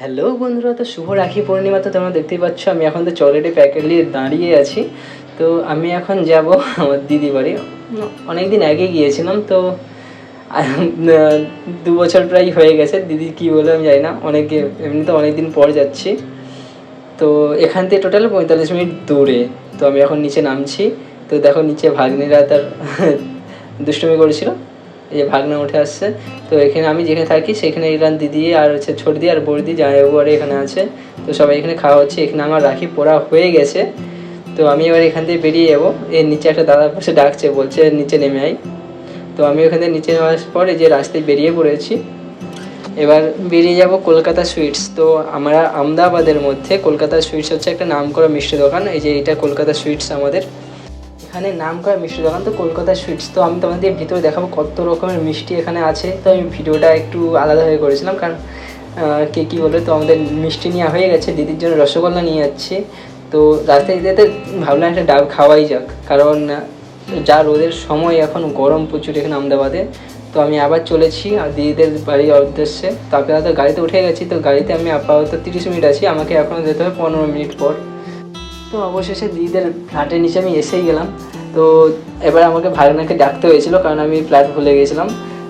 Hello বন্ধুরা, তো শুভ রাখি পূর্ণিমা তো তোমরা দেখতেই পাচ্ছ, আমি এখন তো চকলেটের প্যাকেট নিয়ে দাঁড়িয়ে আছি। তো আমি এখন যাব আমার দিদি বাড়ি। অনেক দিন আগে গিয়েছিলাম, তো দু বছর প্রায় হয়ে গেছে। দিদি কি বলে আমি জানি না, অনেকে এমনি তো অনেক দিন পর যাচ্ছি। তো এখান থেকে টোটাল পঁয়তাল্লিশ মিনিট দূরে। তো আমি এখন নিচে নামছি। তো দেখো নিচে ভাগ্নিরা তার দুষ্টুমি করেছিল। এই যে ভাগনা উঠে আসছে। তো এখানে আমি যেখানে থাকি, সেখানে এরান দিদি আর হচ্ছে ছোটদি আর বড়দি জামাইবাবু আর এখানে আছে। তো সবাই এখানে খাওয়া হচ্ছে। এখানে আমার রাখি পোড়া হয়ে গেছে। তো আমি এবার এখান থেকে বেরিয়ে যাব। এর নিচে একটা দাদা বসে ডাকছে, বলছে, নিচে নেমে আই তো আমি ওখান থেকে নিচে নেওয়ার পরে যে রাস্তায় বেরিয়ে পড়েছি। এবার বেরিয়ে যাব কলকাতা সুইটস। তো আমরা আমদাবাদের মধ্যে কলকাতা সুইটস হচ্ছে একটা নামকরা মিষ্টি দোকান। এই যে এটা কলকাতা সুইটস আমাদের। এখানে নাম করা মিষ্টি দোকান, তো কলকাতা সুইটস। তো আমি তোমাদের ভিতরে দেখাবো কত রকমের মিষ্টি এখানে আছে। তো আমি ভিডিওটা একটু আলাদা হয়ে করেছিলাম, কারণ কে কী বলে, তো আমাদের মিষ্টি নেওয়া হয়ে গেছে, দিদির জন্য রসগোল্লা নিয়ে যাচ্ছি। তো যেতে যেতে ভাবলাম একটা ডাব খাওয়াই যাক, কারণ যা রোদের সময় এখন গরম প্রচুর এখানে আমদাবাদে তো আমি আবার চলেছি, আর দিদিদের বাড়ির উদ্দেশ্যে। তো আপনারা তো গাড়িতে উঠে গেছি, তো গাড়িতে আমি আপাতত তিরিশ মিনিট আছি, আমাকে এখনও যেতে হবে পনেরো মিনিট পর। তো অবশেষে দিদিদের ফ্ল্যাটের নিচে আমি এসেই গেলাম। তো এবার আমাকে ভাগনাকে ডাকতে হয়েছিল, কারণ আমি ফ্ল্যাট ভুলে গেছিলাম।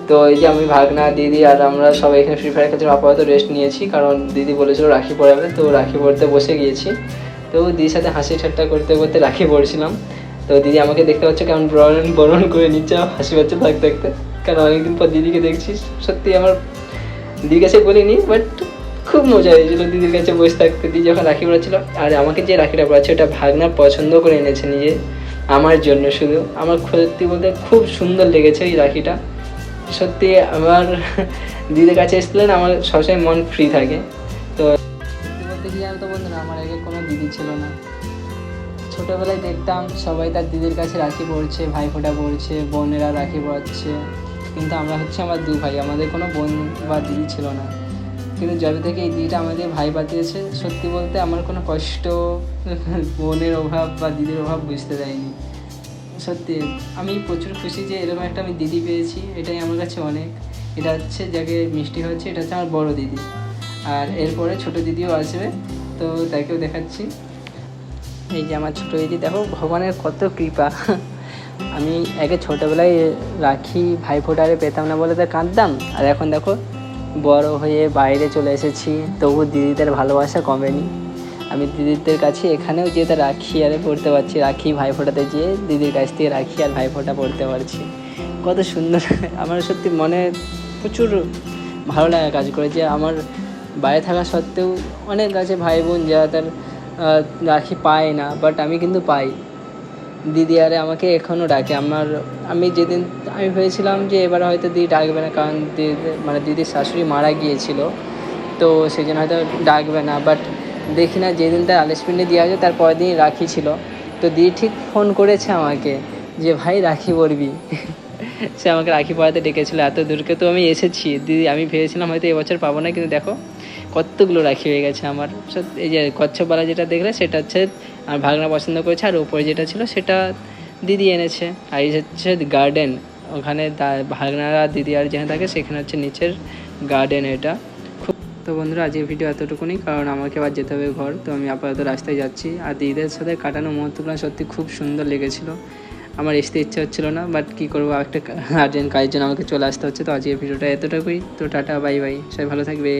তো এই যে আমি ভাগনা, দিদি আর আমরা সবাই এখানে ফ্রি ফায়ার খেলছিলাম আপাতত রেস্ট নিয়েছি, কারণ দিদি বলেছিল রাখি পড়াবে, তো রাখি পড়তে বসে গিয়েছি। তো দিদির সাথে হাসি ঠাট্টা করতে করতে রাখি পড়ছিলাম। তো দিদি আমাকে দেখতে পাচ্ছে, কেমন বরণ বরণ করে নিচ্ছে হাসি পাচ্ছে থাকতে থাকতে কারণ অনেকদিন পর দিদিকে দেখছি, সত্যি আমার দিদির কাছে বলিনি বাট খুব মজা হয়েছিল দিদির কাছে বসে থাকতে। দিদি যখন রাখি পড়াচ্ছিল আর আমাকে যে রাখিটা পড়াচ্ছে ওটা ভাগনা পছন্দ করে এনেছে নিজে, আমার জন্য শুধু। আমার সত্যি বলতে খুব সুন্দর লেগেছে এই রাখিটা। সত্যি আমার দিদির কাছে এসেছিলেন আমার সবসময় মন ফ্রি থাকে। তো বলতে কি জানো তো বন্ধুরা, আমার আগে কোনো দিদি ছিল না। ছোটোবেলায় দেখতাম সবাই তার দিদির কাছে রাখি পড়ছে ভাই ফোঁটা পড়ছে, বোনেরা রাখি পড়াচ্ছে। কিন্তু আমরা হচ্ছে আমার দু ভাই, আমাদের কোনো বোন বা দিদি ছিল না। কিন্তু যবে থেকে এই দিদিটা আমাদের ভাই বাঁচিয়েছে। সত্যি বলতে আমার কোনো কষ্ট বোনের অভাব বা দিদির অভাব বুঝতে দেয়নি। সত্যি, আমি প্রচুর খুশি যে এরকম একটা আমি দিদি পেয়েছি, এটাই আমার কাছে অনেক। এটা হচ্ছে যাকে মিষ্টি হচ্ছে, এটা হচ্ছে আমার বড় দিদি। আর এরপরে ছোট দিদিও আসবে, তো তাকেও দেখাচ্ছি। এই যে আমার ছোটো দিদি, দেখো ভগবানের কত কৃপা। আমি আগে ছোটোবেলায় রাখি, ভাই ফোটারে পেতাম না বলে তো কাঁদতাম। আর এখন দেখো বড় হয়ে বাইরে চলে এসেছি। তবু দিদিদের ভালোবাসা কমেনি। আমি দিদিদের কাছে এখানেও যেয়ে তা রাখি আরে পড়তে পারছি, রাখি ভাই ফোটাতে যেয়ে দিদির কাছ থেকে রাখি আর ভাই ফোটা পড়তে পারছি। কত সুন্দর। আমার সত্যি মনে প্রচুর ভালো লাগা কাজ করে যে আমার বাইরে থাকা সত্ত্বেও অনেক আছে ভাই বোন যারা তার রাখি পায় না বাট আমি কিন্তু পাই। দিদি আরে আমাকে এখনও ডাকে। আমার, আমি যেদিন, আমি ভেবেছিলাম যে এবার হয়তো দিদি ডাকবে না, কারণ দিদি মানে দিদির শাশুড়ি মারা গিয়েছিল। তো সেই জন্য হয়তো ডাকবে না বাট দেখি না যেদিন তার আলিশ পিন্ডি দেওয়া হয়েছে, তার পরের দিন রাখি ছিল। তো দিদি ঠিক ফোন করেছে আমাকে যে, ভাই, রাখি পড়বি সে আমাকে রাখি পড়াতে ডেকেছিল, এত দূরকে তো আমি এসেছি। দিদি, আমি ভেবেছিলাম হয়তো এবছর পাবো না, কিন্তু দেখো কতগুলো রাখি হয়ে গেছে আমার। এই যে কচ্ছপবালা যেটা দেখলে, সেটা হচ্ছে আমার ভাগনা পছন্দ করেছে, আর উপরে যেটা ছিল সেটা দিদি এনেছে। আর এই হচ্ছে গার্ডেন ওখানে ভাগনারা, দিদি আর যেখানে থাকে সেখানে হচ্ছে নিচের গার্ডেন এটা। খুব তো বন্ধুরা, আজকের ভিডিও এতটুকুনি, কারণ আমাকে আবার যেতে হবে ঘর, তো আমি আপাতত রাস্তায় যাচ্ছি। আর দিদিদের সাথে কাটানো মুহূর্তগুলো সত্যি খুব সুন্দর লেগেছিলো। আমার আসতে ইচ্ছা হচ্ছিল না বাট কী করব, একটা আর্জেন্ট কাজের জন্য আমাকে চলে আসতে হচ্ছে, তো আজকের ভিডিওটা এতটুকুই। তো টাটা বাই বাই সবাই ভালো থাকবে।